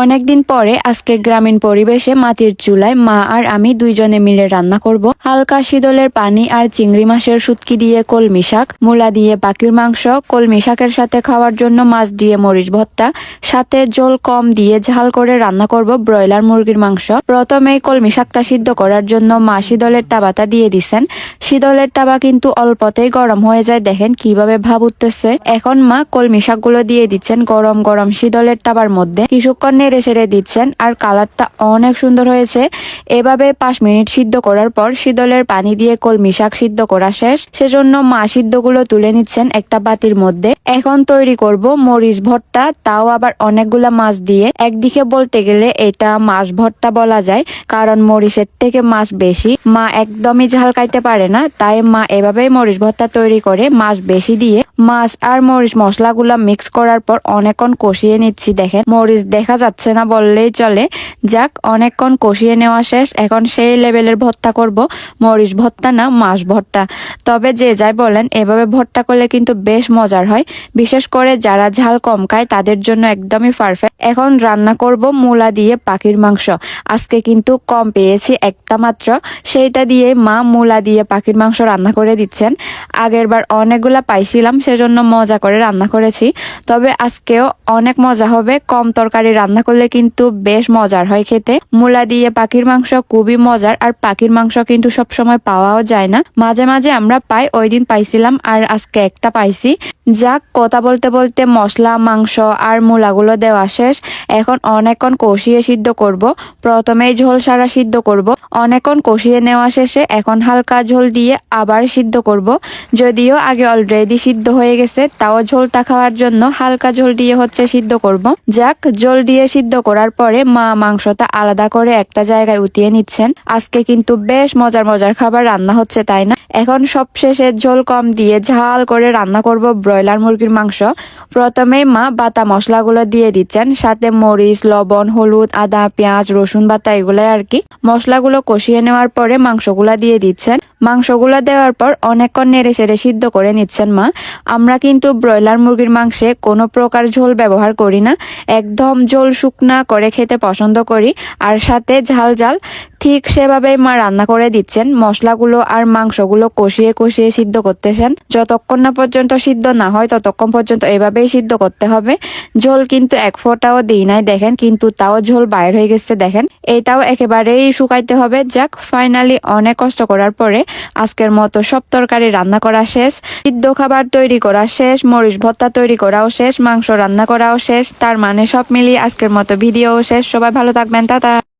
অনেকদিন পরে আজকে গ্রামীণ পরিবেশে মাটির চুলায় মা আর আমি দুইজনে মিলে রান্না করব। হালকা শীতলের পানি আর চিংড়ি মাছের শুটকি দিয়ে কলমি শাক, মূলা দিয়ে পাখির মাংস, কলমি শাকের সাথে খাওয়ার জন্য মাছ দিয়ে মরিচ ভর্তা, সাথে জল কম দিয়ে ঝাল করে রান্না করব ব্রয়লার মুরগির মাংস। প্রথমেই কলমি শাকটা সিদ্ধ করার জন্য মা শীতলের তাবাটা দিয়ে দিছেন। শীতলের তাবা কিন্তু অল্পতেই গরম হয়ে যায়, দেখেন কীভাবে ভাব উঠতেছে। এখন মা কলমি শাকগুলো দিয়ে দিচ্ছেন গরম গরম শীতলের তাবার মধ্যে। কিছুক্ষণ নেড়ে ছেড়ে দিচ্ছেন। আর কালারটা অনেক সুন্দর হয়েছে। এভাবে পাঁচ মিনিট সিদ্ধ করার পর শীতলের পানি দিয়ে কলমি শাক সিদ্ধ করা শেষ। সেজন্য মা সিদ্ধগুলো তুলে নিচ্ছেন একটা বাতির মধ্যে। এখন তৈরি করব মরিচ ভর্তা, তাও আবার অনেকগুলা মাছ দিয়ে। একদিকে বলতে গেলে এটা মাছ ভর্তা বলা যায়, কারণ মরিচের থেকে মাছ বেশি। মা একদমই ঝাল খাইতে পারে না, তাই মা এভাবেই মরিচ ভর্তা তৈরি করে মাছ বেশি দিয়ে মাছ আর মরিচ মশলাগুলা মিক্স করার পর অনেকক্ষণ কষিয়ে নিচ্ছি। দেখেন, মরিচ দেখা যাচ্ছে না বললেই চলে। যাক, অনেকক্ষণ কষিয়ে নেওয়া শেষ। এখন সেই লেভেলের ভর্তা করব। মরিচ ভর্তা না মাছ ভর্তা। তবে যে যাই বলেন, এভাবে ভর্তা করলে কিন্তু বেশ মজার হয়। বিশেষ করে যারা ঝাল কম খায়, তাদের জন্য একদমই পারফেক্ট এখন রান্না করব মূলা দিয়ে পাখির মাংস। আজকে কিন্তু কম পেয়েছি একটা মাত্র। সেইটা দিয়ে মা মূলা দিয়ে পাখির মাংস রান্না করে দিচ্ছেন। আগের বার অনেকগুলা পাইছিলাম, সেজন্য মজা করে রান্না করেছি। তবে আজকেও অনেক মজা হবে। কম তরকারি রান্না করলে কিন্তু বেশ মজার হয় খেতে। মূলা দিয়ে পাখির মাংস খুবই মজার, আর পাখির মাংস কিন্তু সব সময় পাওয়াও যায় না। মাঝে মাঝে আমরা পাই, ওই দিন পাইছিলাম, আর আজকে একটা পাইছি। যাক, কথা বলতে বলতে মশলা, মাংস আর মূলাগুলো দেওয়া শেষ। এখন অনেকক্ষণ কষিয়ে সিদ্ধ করব। প্রথমেই ঝোল সারা সিদ্ধ করব। অনেকক্ষণ কষিয়ে নেওয়া শেষে এখন হালকা ঝোল দিয়ে আবার সিদ্ধ করব। যদিও আগে অলরেডি সিদ্ধ হয়ে গেছে, তাও ঝোলটা খাওয়ার জন্য হালকা ঝোল দিয়ে হচ্ছে সিদ্ধ করব। যাক, ঝোল দিয়ে সিদ্ধ করার পরে মা মাংসটা আলাদা করে একটা জায়গায় উঠিয়ে নিচ্ছেন। আজকে কিন্তু বেশ মজার মজার খাবার রান্না হচ্ছে, তাই না? এখন সব শেষে ঝোল কম দিয়ে ঝাল করে রান্না করব ব্রয়লার মুরগির মাংস। প্রথমে মা বাটা মশলাগুলো দিয়ে দিচ্ছেন, সাথে মরিচ, লবণ, হলুদ, আদা, পেঁয়াজ, রসুন বাটা এগুলাই আর কি। মশলাগুলো কষিয়ে নেওয়ার পরে মাংসগুলা দিয়ে দিচ্ছেন। মাংসগুলো দেওয়ার পর অনেকক্ষণ নেড়ে সেড়ে সিদ্ধ করে নিচ্ছেন মা। আমরা কিন্তু ব্রয়লার মুরগির মাংসে কোনো প্রকার ঝোল ব্যবহার করি না। একদম ঝোল শুকনা করে খেতে পছন্দ করি। আর সাথে ঝাল ঝাল ঠিক সেভাবেই মা রান্না করে দিচ্ছেন। মশলাগুলো আর মাংসগুলো কষিয়ে কষিয়ে সিদ্ধ করতেছেন। যতক্ষণ না পর্যন্ত সিদ্ধ না হয়, ততক্ষণ পর্যন্ত এভাবেই সিদ্ধ করতে হবে। ঝোল কিন্তু এক ফোঁটাও দিই নাই, দেখেন, কিন্তু তাও ঝোল বাইর হয়ে গেছে, দেখেন। এইটাও একেবারেই শুকাইতে হবে। যাক ফাইনালি অনেক কষ্ট করার পরে আজকের মতো সব তরকারি রান্না করা শেষ। সিদ্ধ খাবার তৈরি করা শেষ, মরিচ ভত্তা তৈরি করাও শেষ, মাংস রান্না করাও শেষ। তার মানে সব মিলিয়ে আজকের মতো ভিডিও শেষ। সবাই ভালো থাকবেন, টাটা।